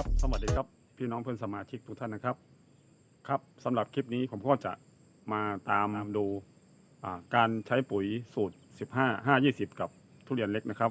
ครับ สวัสดีครับ พี่น้องเพื่อนสมาชิกทุกท่านนะครับ ครับสำหรับคลิปนี้ผมก็จะมาตามดูการใช้ปุ๋ยสูตร 15 5 20 กับทุเรียนเล็กนะครับ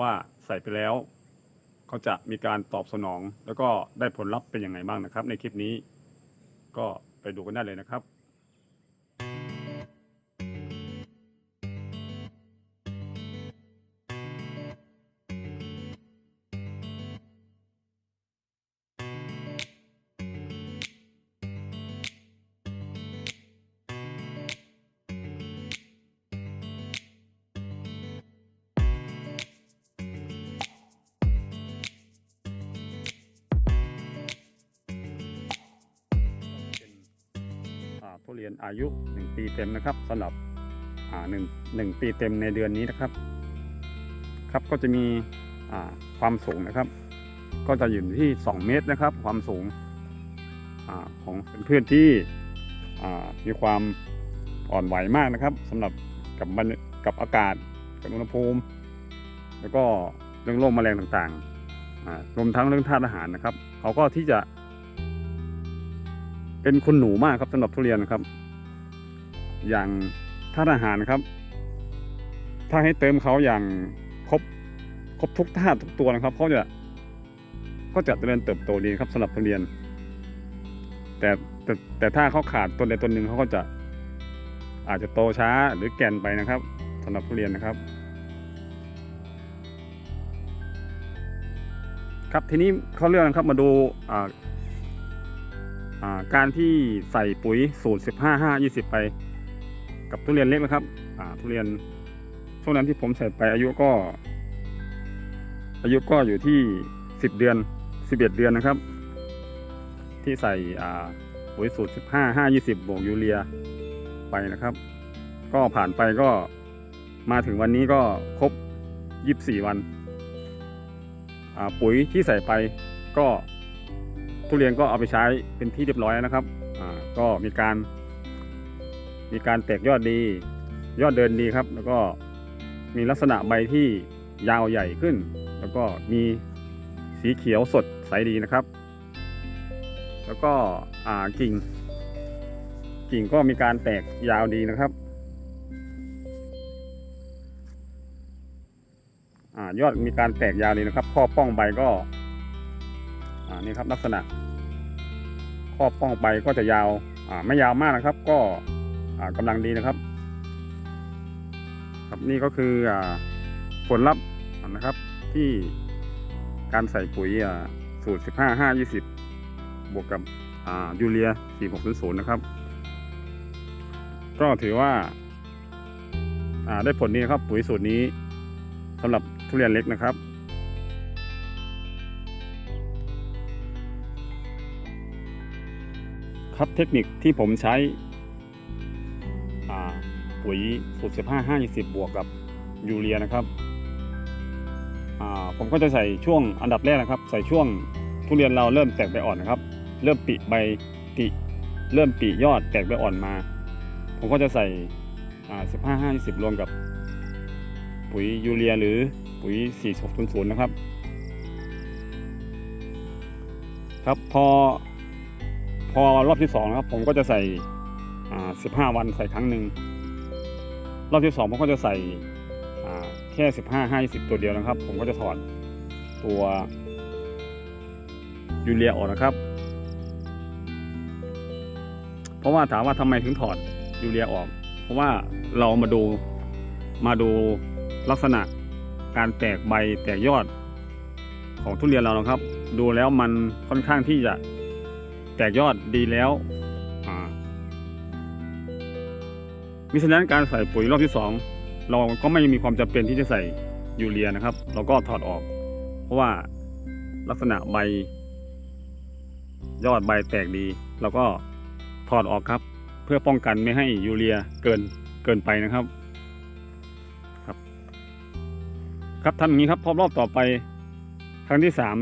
ว่าใส่ไปแล้วเขาจะมีการตอบสนอง แล้วก็ได้ผลลัพธ์เป็นยังไงบ้างนะครับ ในคลิปนี้ก็ไปดูกันได้เลยนะครับ เรียนอายุ 1 ปีเต็มนะครับสำหรับหนึ่งหนึ่งปีเต็มในเดือนนี้นะครับ ครับก็จะมีความสูงนะครับ ก็จะอยู่ที่ 2 เมตรนะครับ ความสูงอของเป็นพืชที่มีความอ่อนไหวมากนะครับสำหรับกับบรรยกับอากาศกับอุณหภูมิ แล้วก็เรื่องโรคแมลงต่างๆรวมทั้งเรื่องธาตุอาหารนะครับเขาก็ที่จะ เป็นคุณหนูมากครับสำหรับทุเรียนครับ อย่างธาตุอาหารครับ ถ้าให้เติมเขาอย่างครบครบทุกธาตุทุกตัวนะครับเขาจะก็จะเจริญเติบโตดีครับสำหรับทุเรียน แต่แต่แต่ถ้าเขาขาดตัวใดตัวหนึ่งเขาก็จะอาจจะโตช้าหรือแก่นไปนะครับสำหรับทุเรียนนะครับ ครับทีนี้เขาเรื่องนะครับมาดูอ่า การที่ใส่ปุ๋ยสูตร 15 5 20 ไป กับทุเรียนเล็กนะครับทุเรียนช่วงนั้นที่ผมใส่ไปอายุก็ อายุก็อยู่ที่ 10 เดือน 11 เดือนนะครับ ที่ใส่ปุ๋ยสูตร 15 5 20 บวกยูเรียไปนะครับ ก็ผ่านไปก็มาถึงวันนี้ก็ครบ 24 วันปุ๋ยที่ใส่ไปก็ ทุเรียนก็เอาไปใช้เป็นที่เรียบร้อยนะครับก็มีการมีการแตกยอดดี ยอดเดินดีครับ แล้วก็มีลักษณะใบที่ยาวใหญ่ขึ้น แล้วก็มีสีเขียวสดใสดีนะครับ แล้วก็กิ่ง กิ่งก็มีการแตกยาวดีนะครับอยอดมีการแตกยาวดีนะครับ ข้อป้องใบก็ อ่านี่ครับลักษณะข้อบป้องใบก็จะยาวอ่าไม่ยาวมากนะครับ ก็อ่ากำลังดีนะครับ ครับนี่ก็คืออ่าผลลัพธ์นะครับที่การใส่ปุ๋ยอ่าสูตร 15 5 20 บวกกับอ่ายูเรีย 4600 นะครับ ก็ถือว่าอ่าได้ผลดีนะครับปุ๋ยสูตรนี้สำหรับทุเรียนเล็กนะครับ ครับเทคนิคที่ผมใช้ปุ๋ยสูตร15 5 20บวกกับยูเรียนะครับผมก็จะใส่ช่วงอันดับแรกนะครับ ใส่ช่วงทุเรียนเราเริ่มแตกใบอ่อนนะครับ เริ่มปิใบติเริ่มปิยอดแตกใบอ่อนมา ผมก็จะใส่15 5 20รวมกับปุ๋ยยูเรียหรือปุ๋ย 4600 นะครับ ครับพอ พอรอบที่สองนะครับผมก็จะใส่อ่าสิบห้าวันใส่ครั้งหนึ่งรอบที่สองผมก็จะใส่แค่สิบห้าห้าสิบตัวเดียวนะครับ ผมก็จะถอดตัวยูเรียออกนะครับ เพราะว่าถามว่าทำไมถึงถอดยูเรียออก เพราะว่าเรามาดูมาดูลักษณะการแตกใบแตกยอดของทุเรียนเรานะครับ ดูแล้วมันค่อนข้างที่จะ แตกยอดดีแล้วอ่ามิฉะนั้นการใส่ปุ๋ยรอบที่สองเราก็ไม่มีความจำเป็นที่จะใส่ยูเรียนะครับ เราก็ถอดออก เพราะว่าลักษณะใบ ยอดใบแตกดีเราก็ถอดออกครับ เพื่อป้องกันไม่ให้ยูเรียเกินเกินไปนะครับ ครับ ครับทำอย่างนี้ครับพอรอบต่อไป ครั้งที่สาม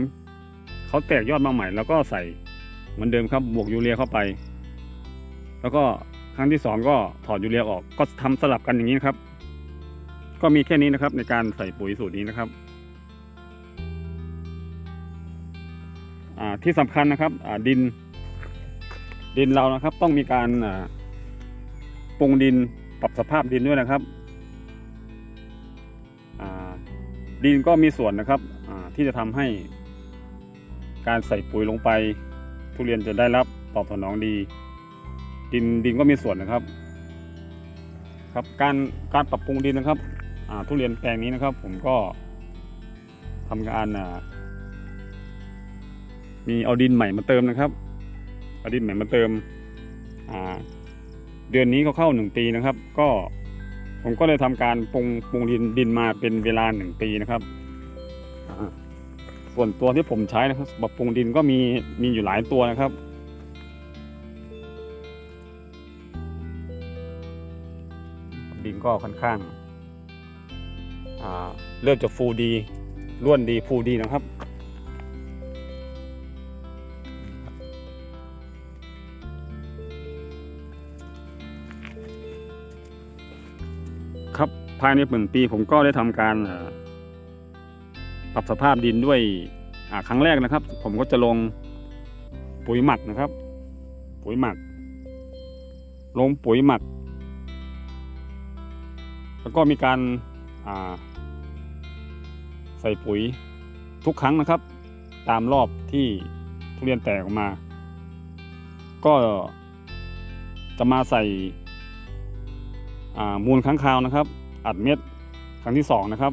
เขาแตกยอดมาใหม่ แล้วก็ใส่ เหมือนเดิมครับบวกยูเรียเข้าไป แล้วก็ครั้งที่สองก็ถอดยูเรียออกก็ทำสลับกันอย่างนี้นะครับ ก็มีแค่นี้นะครับในการใส่ปุ๋ยสูตรนี้นะครับที่สำคัญนะครับดิน ดินเรานะครับต้องมีการปรุงดินปรับสภาพดินด้วยนะครับดินก็มีส่วนนะครับที่จะทำให้การใส่ปุ๋ยลงไป ทุเรียนจะได้รับตอบสนองดี ดินดินก็มีส่วนนะครับ ครับการการปรับปรุงดินนะครับทุเรียนแปลงนี้นะครับ ผมก็ทำการมีเอาดินใหม่มาเติมนะครับเอาดินใหม่มาเติมเดือนนี้ก็เข้าหนึ่งปีนะครับ ก็ผมก็เลยทำการปรุงปรุงดินดินมาเป็นเวลาหนึ่งปีนะครับ ส่วนตัวที่ผมใช้นะครับปรับปรุงดินก็มีมีอยู่หลายตัวนะครับ ดินก็ค่อนข้างเริ่มจะฟูดีร่วนดีฟูดีนะครับครับภายในหนึ่งปีผมก็ได้ทำการ ปรับสภาพดินด้วยครั้งแรกนะครับ ผมก็จะลงปุ๋ยหมักนะครับ ปุ๋ยหมัก ลงปุ๋ยหมัก แล้วก็มีการาใส่ปุ๋ยทุกครั้งนะครับ ตามรอบที่ทุเรียนแตกออกมา ก็จะมาใส่มูลค้างคาวนะครับ อัดเม็ดครั้งที่สองนะครับ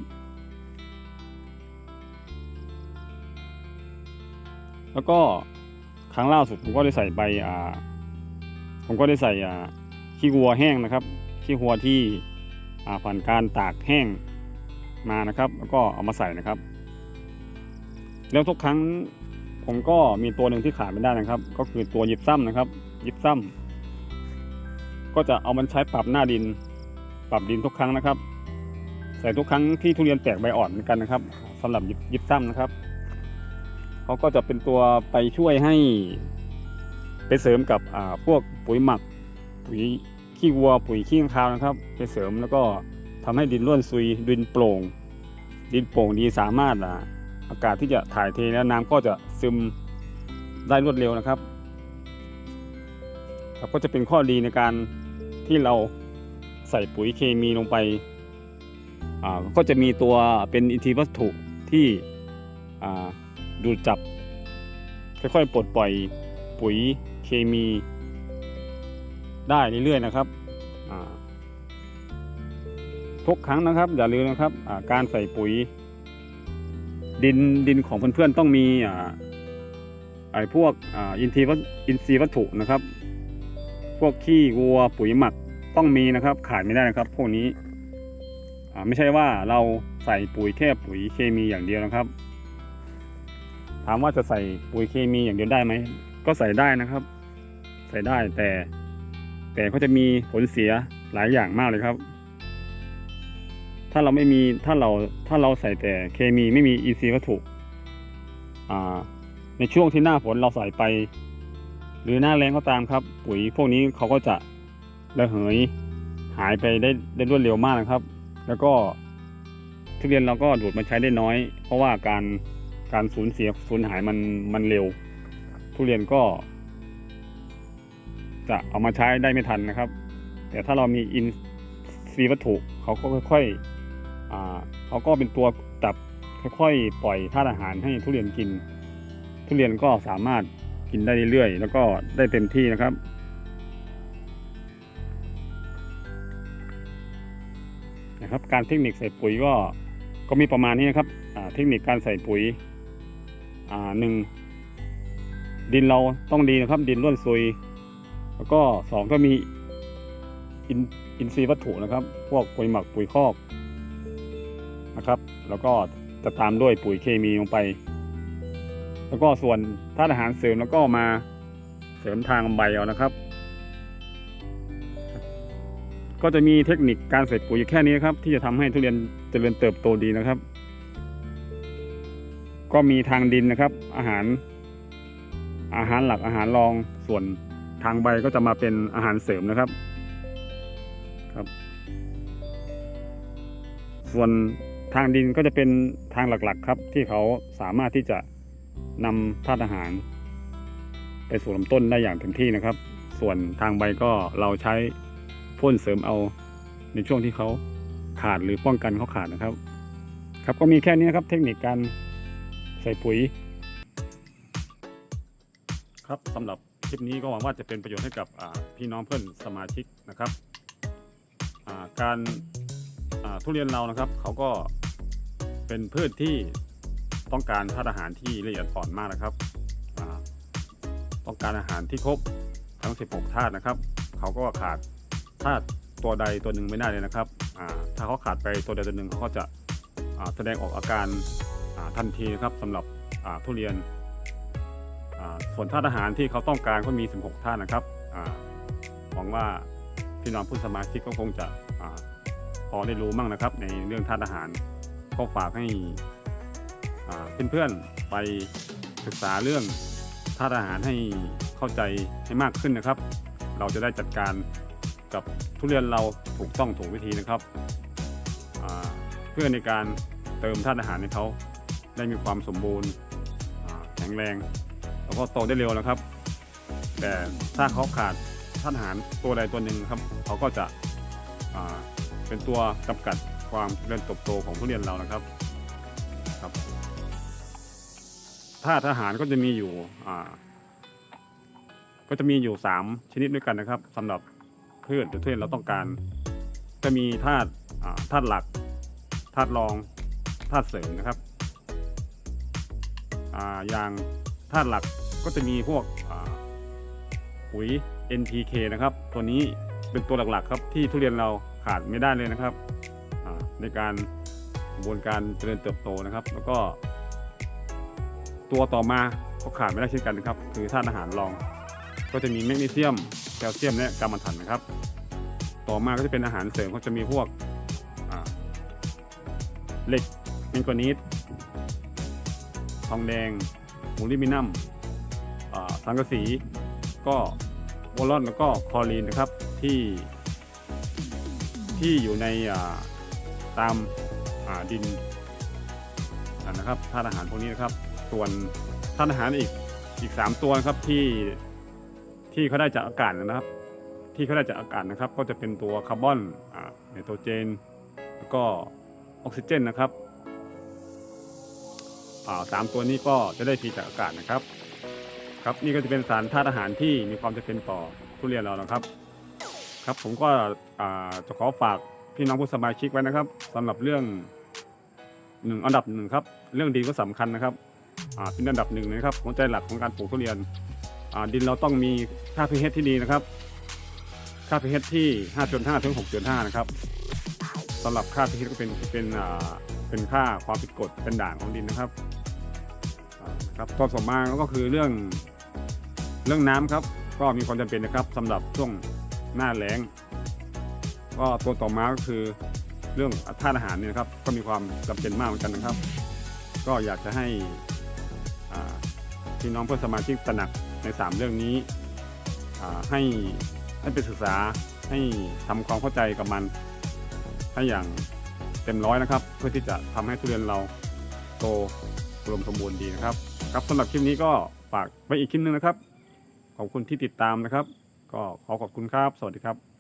แล้วก็ครั้งล่าสุดผมก็ได้ใส่ใบอ่า ผมก็ได้ใส่อ่าขี้วัวแห้งนะครับขี้วัวที่อ่าผ่านการตากแห้งมานะครับ แล้วก็เอามาใส่นะครับ แล้วทุกครั้งผมก็มีตัวหนึ่งที่ขาดไม่ได้นะครับ ก็คือตัวยิบซ้ำนะครับยิบซ้ำก็จะเอามันใช้ปรับหน้าดิน ปรับดินทุกครั้งนะครับ ใส่ทุกครั้งที่ทุเรียนแตกใบอ่อนเหมือนกันนะครับสำหรับยิบยิบซ้ำนะครับ เขาก็จะเป็นตัวไปช่วยให้ ไปเสริมกับพวกปุ๋ยหมักปุ๋ยขี้วัวปุ๋ยขี้ข้างคาวนะครับ ไปเสริมแล้วก็ทำให้ดินร่วนซุยดินโปร่ง ดินโปร่งดีสามารถอ่าอากาศที่จะถ่ายเทแล้วน้ำก็จะซึมได้รวดเร็วนะครับครับก็จะเป็นข้อดีในการที่เราใส่ปุ๋ยเคมีลงไป ก็จะมีตัวเป็นอินทรีย์วัตถุที่ ดูดจับ ค่อยๆปลดปล่อยปุ๋ยเคมีได้เรื่อยๆนะครับทุกครั้งนะครับ อย่าลืมนะครับการใส่ปุ๋ย ดินดินของเพื่อนๆต้องมีไอ้พวกอินทรีย์วัตอินทรีย์วัตถุนะครับ พวกขี้วัวปุ๋ยหมักต้องมีนะครับ ขาดไม่ได้นะครับ พวกนี้ไม่ใช่ว่าเราใส่ปุ๋ยแค่ปุ๋ยเคมีอย่างเดียวนะครับ ถามว่าจะใส่ปุ๋ยเคมีอย่างเดียวได้ไหม ก็ใส่ได้นะครับ ใส่ได้แต่ แต่ก็จะมีผลเสียหลายอย่างมากเลยครับ ถ้าเราไม่มีถ้าเราถ้าเราใส่แต่เคมีไม่มีอินทรีวัตถุในช่วงที่หน้าฝนเราใส่ไป หรือหน้าแรงก็ตามครับ ปุ๋ยพวกนี้เขาก็จะระเหยหายไปได้ได้รวดเร็วมากนะครับ แล้วก็ทุเรียนเราก็ดูดมาใช้ได้น้อย เพราะว่าการ การสูญเสียสูญหายมันมันเร็ว ทุเรียนก็ จะเอามาใช้ได้ไม่ทันนะครับ แต่ถ้าเรามีอินทรีย์วัตถุเขาก็ค่อยๆเขาก็เป็นตัวจับค่อยๆ ปล่อยธาตุอาหารให้ทุเรียนกิน ทุเรียนก็สามารถกินได้เรื่อยๆ แล้วก็ได้เต็มที่นะครับนะครับการเทคนิคใส่ปุ๋ยก็ก็มีประมาณนี้นะครับเทคนิคการใส่ปุ๋ย อ่าหนึ่งดินเราต้องดีนะครับ ดินร่วนซุย แล้วก็สองก็มีอินอินทรีย์วัตถุนะครับ พวกปุ๋ยหมักปุ๋ยคอกนะครับ แล้วก็จะตามด้วยปุ๋ยเคมีลงไป แล้วก็ส่วนธาตุอาหารเสริมแล้วก็มาเสริมทางใบเอานะครับ ก็จะมีเทคนิคการใส่ปุ๋ยแค่นี้ครับ ที่จะทำให้ทุเรียนจเจริญเติบโตดีนะครับ ก็มีทางดินนะครับ อาหารอาหารหลักอาหารรองส่วนทางใบก็จะมาเป็นอาหารเสริมนะครับครับ ส่วนทางดินก็จะเป็นทางหลักๆครับ ที่เขาสามารถที่จะนำธาตุอาหาร ไปสู่ลำต้นได้อย่างเต็มที่นะครับ ส่วนทางใบก็เราใช้พ่นเสริมเอาในช่วงที่เขาขาดหรือป้องกันเขาขาดนะครับ ครับก็มีแค่นี้นะครับเทคนิคการ ใส่ปุ๋ย ครับสำหรับคลิปนี้ก็หวังว่าจะเป็นประโยชน์ให้กับพี่น้องเพื่อนสมาชิกนะครับาการาทุเรียนเรานะครับเขาก็เป็นพืชที่ต้องการธาตุอาหารที่ละเอียดอ่อนมากนะครับ ต้องการอาหารที่ครบทั้ง 16 ธาตุนะครับ เขาก็ขาดธาตุตัวใดตัวหนึ่งไม่ได้เลยนะครับ ถ้าเขาขาดไปตัวใดตัวหนึ่งเขาก็จะแสดงออกอาการ ทันทีนะครับสำหรับทุเรียนส่วนธาตุอาหารที่เขาต้องการก็มี 16ธาตุนะครับหวังว่าพี่น้องผู้สมาชิกก็คงจะอาพอได้รู้มั่งนะครับ ในเรื่องธาตุอาหาร ก็ฝากให้เพื่อนๆไปศึกษาเรื่องธาตุอาหารให้เข้าใจให้มากขึ้นนะครับ เราจะได้จัดการกับทุเรียนเราถูกต้องถูกวิธีนะครับ เพื่อในการเติมธาตุอาหารให้เขา ได้มีความสมบูรณ์แข็งแรงแล้วก็โตได้เร็วนะครับ แต่ถ้าเขาขาดธาตุอาหารตัวใดตัวหนึ่งครับเขาก็จะเป็นตัวจำกัดความเจริญเติบโตของทุเรียนเรานะครับครับธาตุอาหารก็จะมีอยู่ก็จะมีอยู่สามชนิดด้วยกันนะครับสำหรับพืชหรือทุเรียนเราต้องการ จะมีธาตุธาตุหลักธาตุรองธาตุเสริมนะครับ อย่างธาตุหลักก็จะมีพวกปุ๋ย NPK นะครับ ตัวนี้เป็นตัวหลักๆครับที่ทุเรียนเราขาดไม่ได้เลยนะครับในการกระบวนการเจริญเติบโตนะครับ แล้วก็ ตัวต่อมาก็ขาดไม่ได้เช่นกันนะครับ คือธาตุอาหารรอง ก็จะมีแมกนีเซียมแคลเซียมและกามันถันนะครับ ต่อมาก็จะเป็นอาหารเสริมก็จะมีพวกเหล็กแมงกานีส ทองแดงโมลิมินัมสังกะสีก็วอลลอนแล้วก็คอรีนนะครับที่ที่อยู่ในตามาดินนะครับธาตุอาหารพวกนี้นะครับ ส่วนธาตุอาหารอีกอีก 3 ตัวนะครับที่ที่เขาได้จากอากาศนะครับ ที่เขาได้จากอากาศนะครับ ก็จะเป็นตัวคาร์บอนอ่าไนโตรเจน แล้วก็ออกซิเจนนะครับ สามตัวนี้ก็จะได้ฟรีจากอากาศนะครับ ครับนี่ก็จะเป็นสารธาตุอาหารที่มีความจำเป็นต่อทุเรียนเรานะครับ ครับผมก็จะขอฝากพี่น้องผู้สมาชิกไว้นะครับสำหรับเรื่องหนึ่งอันดับหนึ่งครับ เรื่องดินก็สำคัญนะครับอ่าเป็นอันดับหนึ่งนะครับหัวใจหลักของการปลูกทุเรียนดินเราต้องมีค่า pH ที่ดีนะครับ ค่า pH ที่ 5.5ถึง6.5 นะครับสำหรับค่า pH ก็เป็นเป็นอ่าเป็นค่าความผิดกฎเป็นด่างของดินนะครับ ครับตัวต่อมาก็คือเรื่องเรื่องน้ำครับ ก็มีความจำเป็นนะครับสำหรับช่วงหน้าแล้ง ก็ตัวต่อมาก็คือเรื่องธาตุอาหารเนี่ยนะครับ ก็มีความจำเป็นมากเหมือนกันนะครับ ก็อยากจะให้พี่น้องเพื่อนสมาชิกตระหนักใน 3 เรื่องนี้ให้ให้ไปศึกษาให้ทำความเข้าใจกับมัน ให้อย่างเต็มร้อยนะครับ เพื่อที่จะทำให้ทุเรียนเราโตรวมสมบูรณ์ดีนะครับ ครับสำหรับคลิปนี้ก็ฝากไปอีกคลิปนึงนะครับ ขอบคุณที่ติดตามนะครับ ก็ขอขอบคุณครับ สวัสดีครับ